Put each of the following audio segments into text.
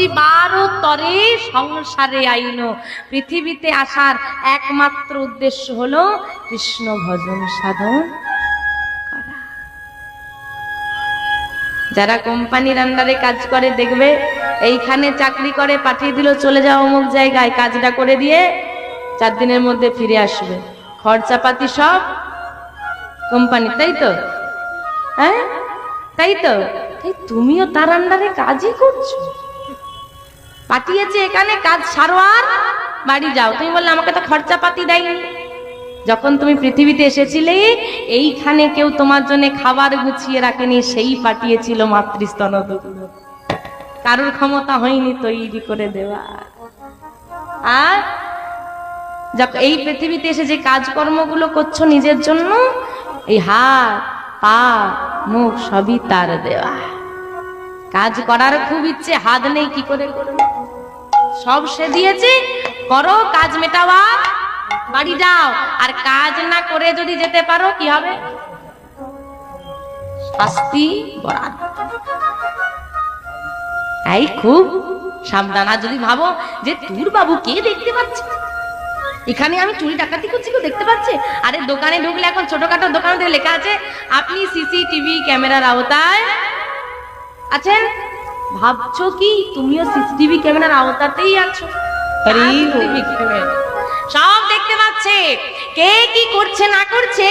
জীবার তরে সংসারে আইন। পৃথিবীতে আসার একমাত্র উদ্দেশ্য হলো কৃষ্ণ ভজন সাধন যারা কোম্পানির আন্ডারে কাজ করে দেখবে, এইখানে চাকরি করে পাঠিয়ে দিল, চলে যাও অমুক জায়গায়, কাজটা করে দিয়ে চার দিনের মধ্যে ফিরে আসবে। খরচাপাতি সব কোম্পানি, তাই তো? হ্যাঁ? তাই তো? তাই তুমিও তার আন্ডারে কাজই করছ। পাঠিয়েছে এখানে কাজ সারো আর বাড়ি যাও। তুমি বললে, আমাকে তো খরচাপাতি দেয়নি। যখন তুমি পৃথিবীতে এসেছিলে, এইখানে কেউ তোমার জন্য খাবার গুছিয়ে রাখেনি, সেই পাঠিয়েছিল মাতৃস্তন কারোর ক্ষমতা হয়নি তৈরি করে দেওয়া আর এই পৃথিবীতে এসে যে কাজকর্মগুলো করছ নিজের জন্য, এই হাত, পা, মুখ সবই তার দেওয়া। কাজ করার খুব ইচ্ছে, হাত নেই, কি করে করবে? সব সে দিয়েছে। করো, কাজ মেটাওয়া। বাড়ি যাও। আর কাজ না করে যদি যেতে পারো, কি হবে? শাস্তি বরাদ এই খুব সাবধান যদি ভাবো যে তোর বাবু কে দেখতে পাচ্ছে? এখানে আমি চুরি ডাকাতি করছি, কেউ দেখতে পাচ্ছে? আরে দোকানে ঢুকলে এখন ছোটখাটো দোকানে লেখা আছে, আপনি সিসিটিভি ক্যামেরার আওতায় আছেন? ভাবছ কি? তুমিও সিসিটিভি ক্যামেরার আওতাতেই আছো। সব দেখতে পাচ্ছে। কে কি করছে না করছে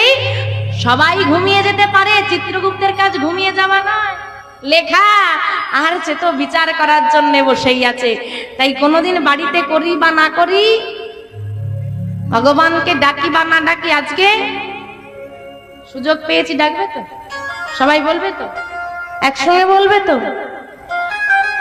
সবাই ঘুমিয়ে যেতে পারে। চিত্রগুপ্তের কাজ ঘুমিয়ে যাওয়া না লেখা আর সে তো বিচার করার জন্য বসেই আছে। তাই কোনোদিন বাড়িতে করি বা না করি ভগবানকে ডাকি বা না ডাকি আজকে সুযোগ পেয়েছি ডাকবে তো? সবাই বলবে তো? একসঙ্গে বলবে তো?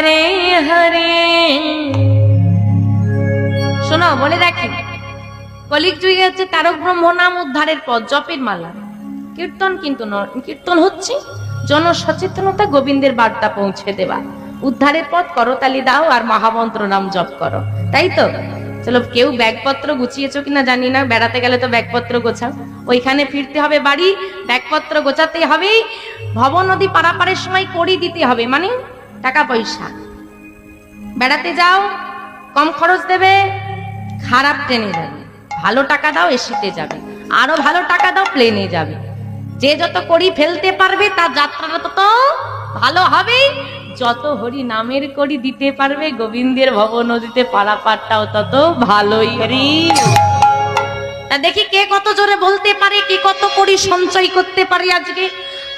হরে হরে। শোনো, বলে রাখি, কলিক যুগে হচ্ছে তারক ব্রহ্ম নাম উদ্ধারের পথ, জপের মালা। কীর্তন কিন্তু কীর্তন হচ্ছে জনসচেতনতা গোবিন্দের বার্তা পৌঁছে দেওয়া। উদ্ধারের পথ করতালি দাও, আর মহামন্ত্র নাম জপ করো। তাই তো? চলো, কেউ ব্যাগপত্র গুছিয়েছো কিনা জানি না, বেড়াতে গেলে তো ব্যাগপত্র গোছাও। ওইখানে ফিরতে হবে বাড়ি, ব্যাগপত্র গোছাতে হবে ভব নদী পারাপারের সময় করি দিতে হবে মানে টাকা পয়সা বেড়াতে যাও, কম খরচ দেবে, খারাপ ট্রেনে যাবে। ভালো টাকা দাও, এসিতে যাবে। আরও ভালো টাকা দাও, প্লেনে যাবে। যে যত করি ফেলতে পারবে, তার যাত্রাটা তত ভালো হবে। যত হরি নামের করি দিতে পারবে, গোবিন্দের ভবন নদীতে পারাপারটাও তত ভালোই। হরি। তা দেখি কে কত জোরে বলতে পারে, কে কত করি সঞ্চয় করতে পারে আজকে।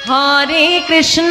হরে কৃষ্ণ।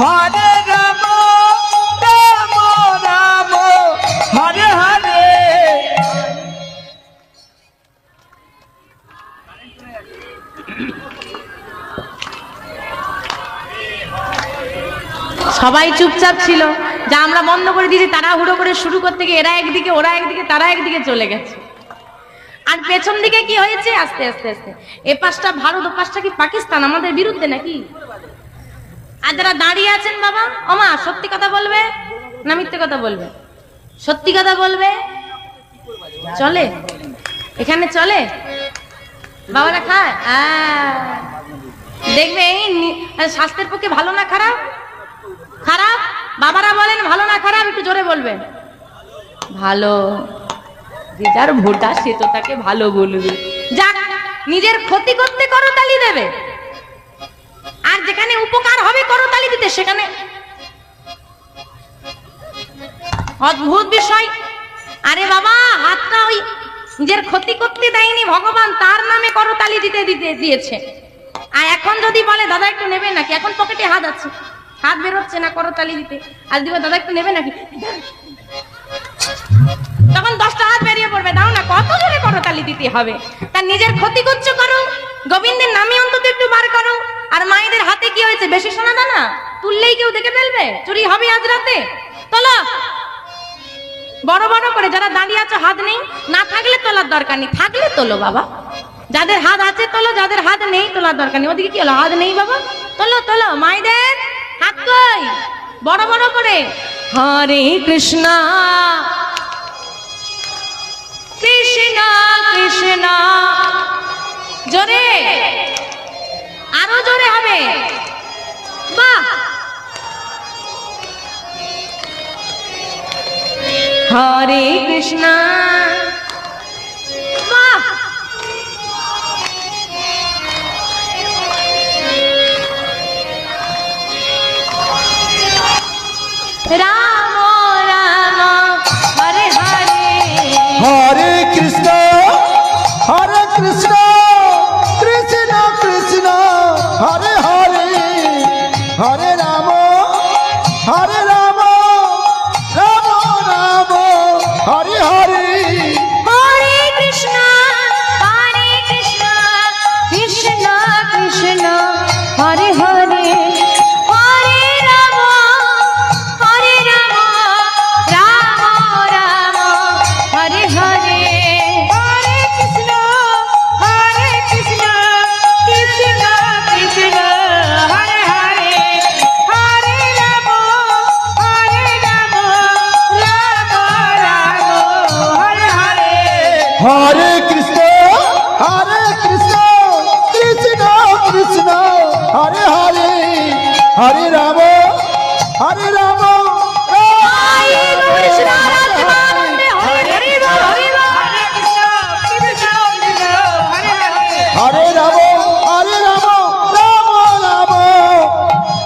হরে রাম রাম রাম, হরে হরে। সবাই চুপচাপ ছিল। যা আমরা বন্ধ করে দিয়েছি তারা হুড়ো করে শুরু করতে গিয়ে এরা একদিকে, ওরা একদিকে, তারা একদিকে চলে গেছে। আর পেছন দিকে কি হয়েছে? আস্তে আস্তে আস্তে। এ পাশটা ভারত ও পাশটা কি পাকিস্তান? আমাদের বিরুদ্ধে নাকি? আর যারা দাঁড়িয়ে আছেন বাবা, ওমা, সত্যি কথা বলবে না মিথ্যে কথা বলবে? সত্যি কথা বলবে? চলে? এখানে চলে? বাবারা খায়? দেখবে এই স্বাস্থ্যের পক্ষে ভালো না খারাপ? খারাপ? বাবারা বলেন ভালো না খারাপ, একটু জোরে বলবেন। ভালো। যে যার ভোটা সে তো তাকে ভালো বলবে। যাক, নিজের ক্ষতি করতে করতালি দেবে। আর যেখানে উপকার হবে করতালি দিতে, সেখানে। অদ্ভুত বিষয়। আরে বাবা, হাতটা ওই নিজের ক্ষতি করতে দেয়নি ভগবান, তার নামে করতালি দিতে দিতে দিয়েছে। আর এখন যদি বলে, দাদা, একটু নেবে নাকি? এখন পকেটে হাত আছে। হাত বেরোচ্ছে না করতালি দিতে। আর দিবে দাদা, একটু নেবে নাকি? তখন দশটা হাত বেরিয়ে পড়বে। দাও না, কত জোরে করতালি দিতে হবে। তার নিজের ক্ষতি করছ করো। গোবিন্দের নামে অন্তত একটু বার করো। আর মায়েদের হাতে কি হয়েছে? বেশি সোনা দানা? তুললেই কেউ দেখে ফেলবে? চুরি হবে আজ রাতে? তোলো! বড় বড় করে যারা দাঁড়িয়ে আছো, হাত নেই। না থাকলে তোলার দরকার নেই। থাকলে তোলো বাবা। যাদের হাত আছে, তোলো। যাদের হাত নেই, তোলার দরকার নেই। ওদিকে কি হলো? হাত নেই বাবা? তোলো তোলো। মায়েদের হাত কই? বড় বড় করে। হরে কৃষ্ণ। কৃষ্ণ কৃষ্ণ। জোরে। আরও জোরে হবে। হরে কৃষ্ণ।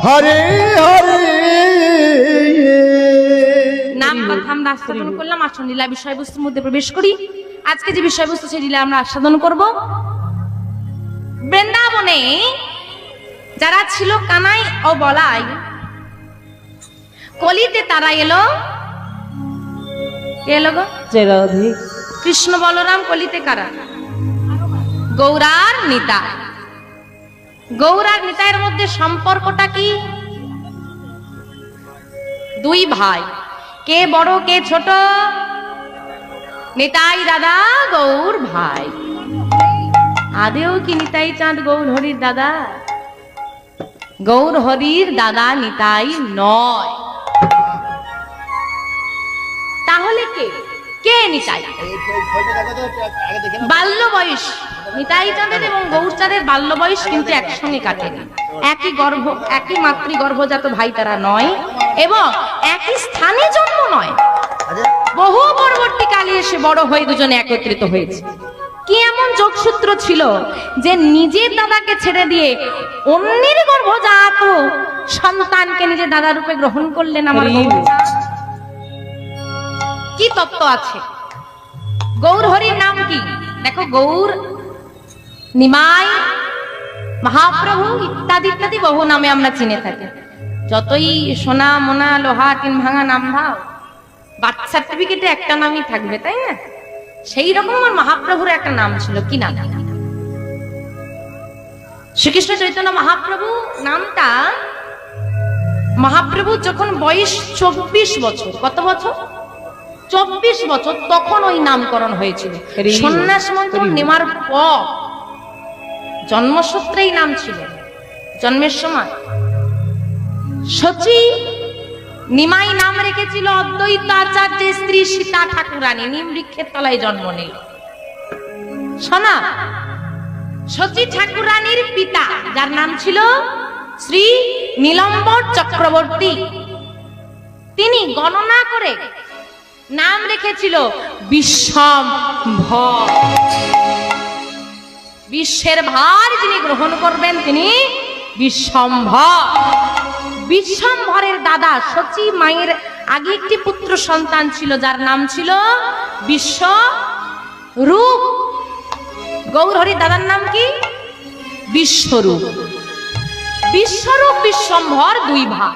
হরে হরে নাম করলাম আসন লীলা বিষয়বস্তুর মধ্যে প্রবেশ করি। আজকে যে বিষয়বস্তু, সেই লীলা আমরা আস্বাদন করব। বৃন্দাবনে যারা ছিল কানাই ও বলাই কলিতে তারা এলো। কে এলো গো? কৃষ্ণ বলরাম কলিতে কারা? গৌরার নিতা। গৌরার নিতায়ের মধ্যে সম্পর্কটা কি? দুই ভাই। কে বড় কে ছোট? নিতাই দাদা গৌর ভাই। আদেও কি নিতাই চাঁদ গৌর হরির দাদা? গৌর হরির দাদা নিতাই নয়। তাহলে কে? কে নিতাই? বাল্য বয়স। নিতাই চাঁদের এবং গৌরচাঁদের বাল্য বয়স কিন্তু একসঙ্গে কাটেনি। একই গর্ভ একই মাতৃ গর্ভজাত ভাই তারা নয় এবং একই স্থানে জন্ম নয়। বহু পরবর্তীকালে এসে বড় হয়ে দুজনে একত্রিত হয়েছে। কি এমন যোগসূত্র ছিল যে নিজের দাদাকে ছেড়ে দিয়ে অন্যের গর্ভজাত সন্তানকে নিজের দাদা রূপে গ্রহণ করলেন আমার? কি তত্ত্ব আছে? গৌর হরির নাম কি? দেখো, গৌর, নিমাই, মহাপ্রভু ইত্যাদি ইত্যাদি বহু নামে আমরা চিনে থাকি। যতই সোনা, মোনা, লোহা, টিন ভাঙা, নাম ভাও বার্থ সার্টিফিকেটে একটা নামই থাকবে, তাই না? সেই রকম আমার মহাপ্রভুর একটা নাম ছিল। কি নাম? শ্রীকৃষ্ণ চৈতন্য মহাপ্রভু নামটা মহাপ্রভু যখন বয়স চব্বিশ বছর, কত বছর? চব্বিশ বছর তখন ওই নামকরণ হয়েছিল। সন্ন্যাস মন্ত্র নেওয়ার পর জন্মসূত্রেই নাম ছিল। জন্মের সময় সচি নিমাই নাম রেখেছিল অদ্বৈত আচার্যের স্ত্রী সীতা ঠাকুরানী। নিম বৃক্ষের তলায় জন্ম নিল। শোনা সতী ঠাকুরানীর পিতা যার নাম ছিল শ্রী নীলম্বর চক্রবর্তী। তিনি গণনা করে নাম রেখেছিল বিশ্বম্ভর বিশ্বের ভার যিনি গ্রহণ করবেন তিনি বিশ্বম্ভর বিশ্বম্ভরের দাদা সচি মায়ের আগে একটি পুত্র সন্তান ছিল, যার নাম ছিল বিশ্ব রূপ। গৌরহরির দাদার নাম কি? বিশ্বরূপ। বিশ্বরূপ বিশ্বম্ভর দুই ভাগ।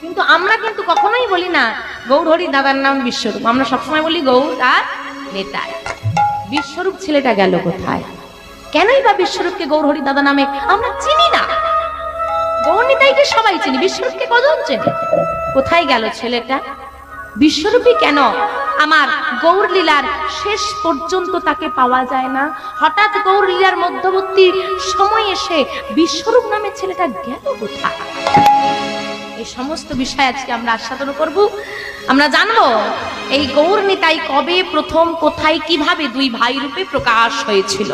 কিন্তু আমরা কিন্তু কখনোই বলি না গৌরহরির দাদার নাম বিশ্বরূপ। আমরা সবসময় বলি, গৌর আর নেতায় বিশ্বরূপ ছেলেটা গেল কোথায়? কেনই বা বিশ্বরূপকে গৌরহরি দাদা নামে আমরা চিনি না। গৌরনিতাইকে সবাই চিনি, বিশ্বরূপকে কজন চেনে? কোথায় গেল ছেলেটা? বিশ্বরূপী কেন আমার গৌরলীলার শেষ পর্যন্ত তাকে পাওয়া যায় না? হঠাৎ গৌরলীলার মধ্যবর্তী সময় এসে বিশ্বরূপ নামে ছেলেটা গেল কোথায়? এই সমস্ত বিষয় আজকে আমরা আস্বাদন করব। আমরা জানব এই গৌর নিতাই কবে প্রথম কোথায় কীভাবে দুই ভাই রূপে প্রকাশ হয়েছিল?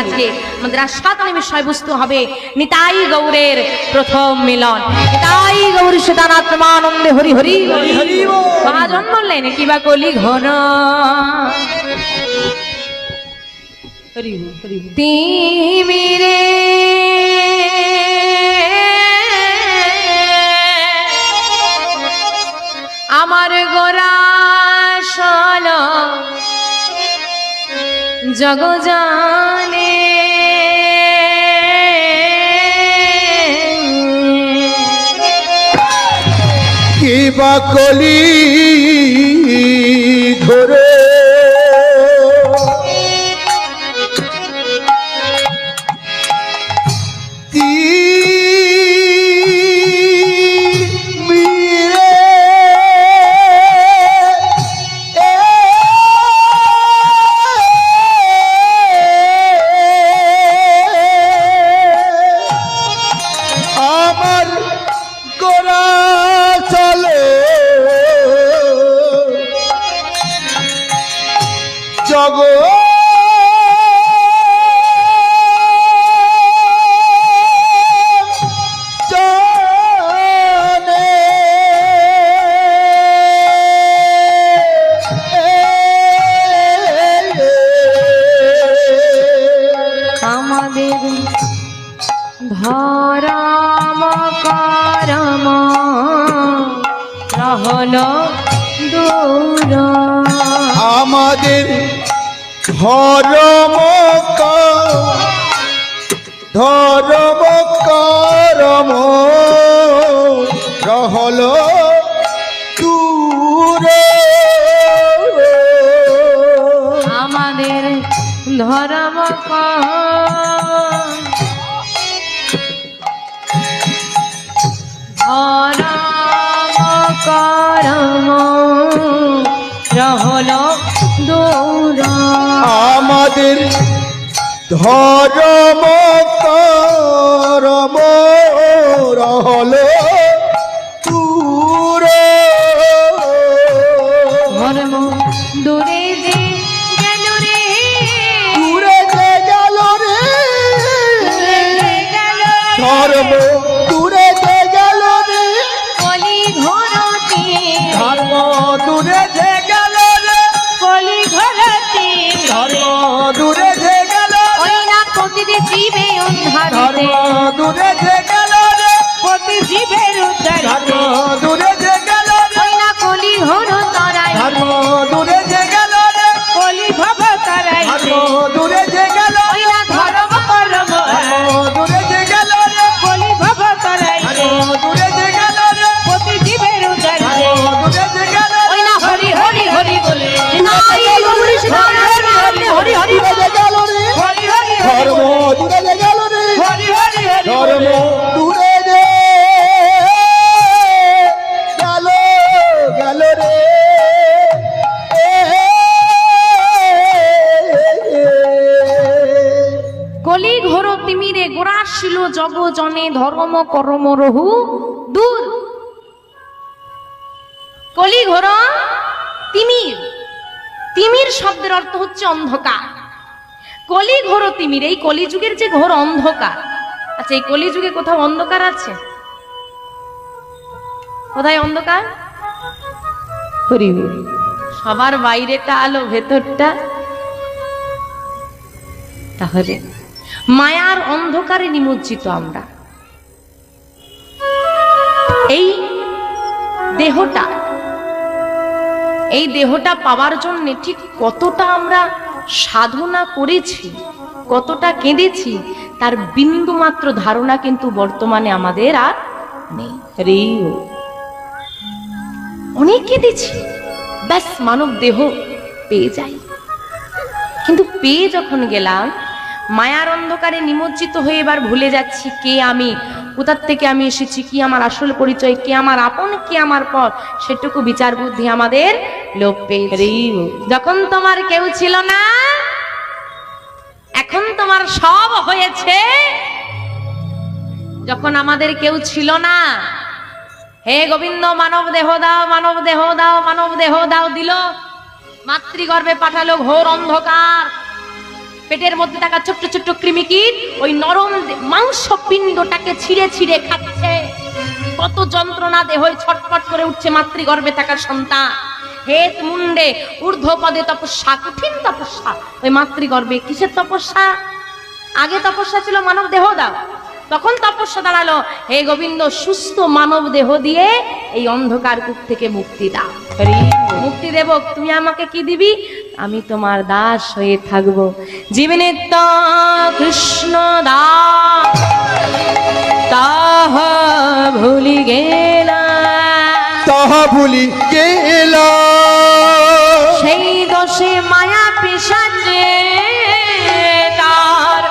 আজকে আমাদের আস্বাদনের বিষয়বস্তু হবে নিতাই গৌরের প্রথম মিলন। নিতাই গৌর সীতানাত্মানন্দে হরি হরি। হরি হরি মহাজন বললেন কিবা কলি ঘন? তিমিরে জগ জানে কিবা কলি ধরে ধর্ম কলি ঘোর তিমিরে গোড়াশিল জগ জনে ধর্ম করম রহু দূর। কলি ঘোর তিমির তিমির শব্দের অর্থ হচ্ছে অন্ধকার। কলি ঘোর তিমির এই কলিযুগের যে ঘোর অন্ধকার। আচ্ছা এই কলিযুগে কোথাও অন্ধকার আছে? কোথায় অন্ধকার। সবার বাইরেটা আলো ভেতরটা তাহলে মায়ার অন্ধকারে নিমজ্জিত আমরা। এই দেহটা এই দেহটা পাওয়ার জন্য ঠিক কতটা আমরা সাধনা করেছি, কতটা কেঁদেছি, তার বিন্দু মাত্র ধারণা কিন্তু বর্তমানে আমাদের আর নেই। রে অনেক কেঁদেছি, ব্যাস মানব দেহ পেয়ে যাই। কিন্তু পেয়ে যখন গেলাম মায়ার অন্ধকারে নিমজ্জিত হয়ে এবার ভুলে যাচ্ছি কে আমি কোথার থেকে আমি এসেছি কি আমার আসল পরিচয় কে আমার আপন কে আমার পর সেটুকু বিচার বুদ্ধি আমাদের লোপ পেয়েছে। যখন তোমার কেউ ছিল না এখন তোমার সব হয়েছে। যখন আমাদের কেউ ছিল না হে গোবিন্দ মানব দেহ দাও মানব দেহ দাও মানব দেহ দাও দিল। মাতৃগর্ভে পাঠালো ঘোর অন্ধকার। পেটের মধ্যে থাকা ছোট্ট ছোট্ট কৃমিকিট ওই নরম মাংস পিণ্ডটাকে ছিঁড়ে ছিঁড়ে খাচ্ছে। কত যন্ত্রণা দেহ ছটফট করে উঠছে মাতৃগর্ভে থাকা সন্তান। হেত মুন্ডে ঊর্ধ্ব পদে তপস্যা কঠিন তপস্যা। ওই মাতৃগর্ভে কিসের তপস্যা? আগে তপস্যা ছিল মানব দেহ দাও তখন তপস্যা দাঁড়াল হে গোবিন্দ সুস্থ মানব দেহ দিয়ে এই অন্ধকার কূপ থেকে মুক্তি দাও। মুক্তি দেব তুমি আমাকে কি দিবি? আমি তোমার দাস হয়ে থাকব। জীবনিত্য কৃষ্ণ দাস তাহ ভুলি গেলা। তাহা ভুলি গেলা। সেই দোষে মায়া পিসাচে তার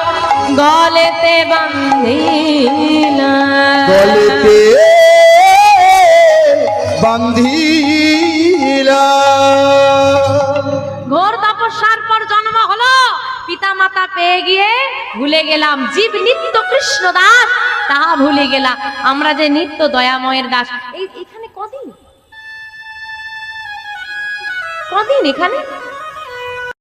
গলেতে বান্ধিলা। গলেতে পিতা পেয়ে গিয়ে ভুলে গেলাম, জীব নিত্য কৃষ্ণ দাস, তাহা ভুলে গেলাম আমরা যে নিত্য দয়াময়ের দাস, এই এখানে কদিন? কদিন এখানে?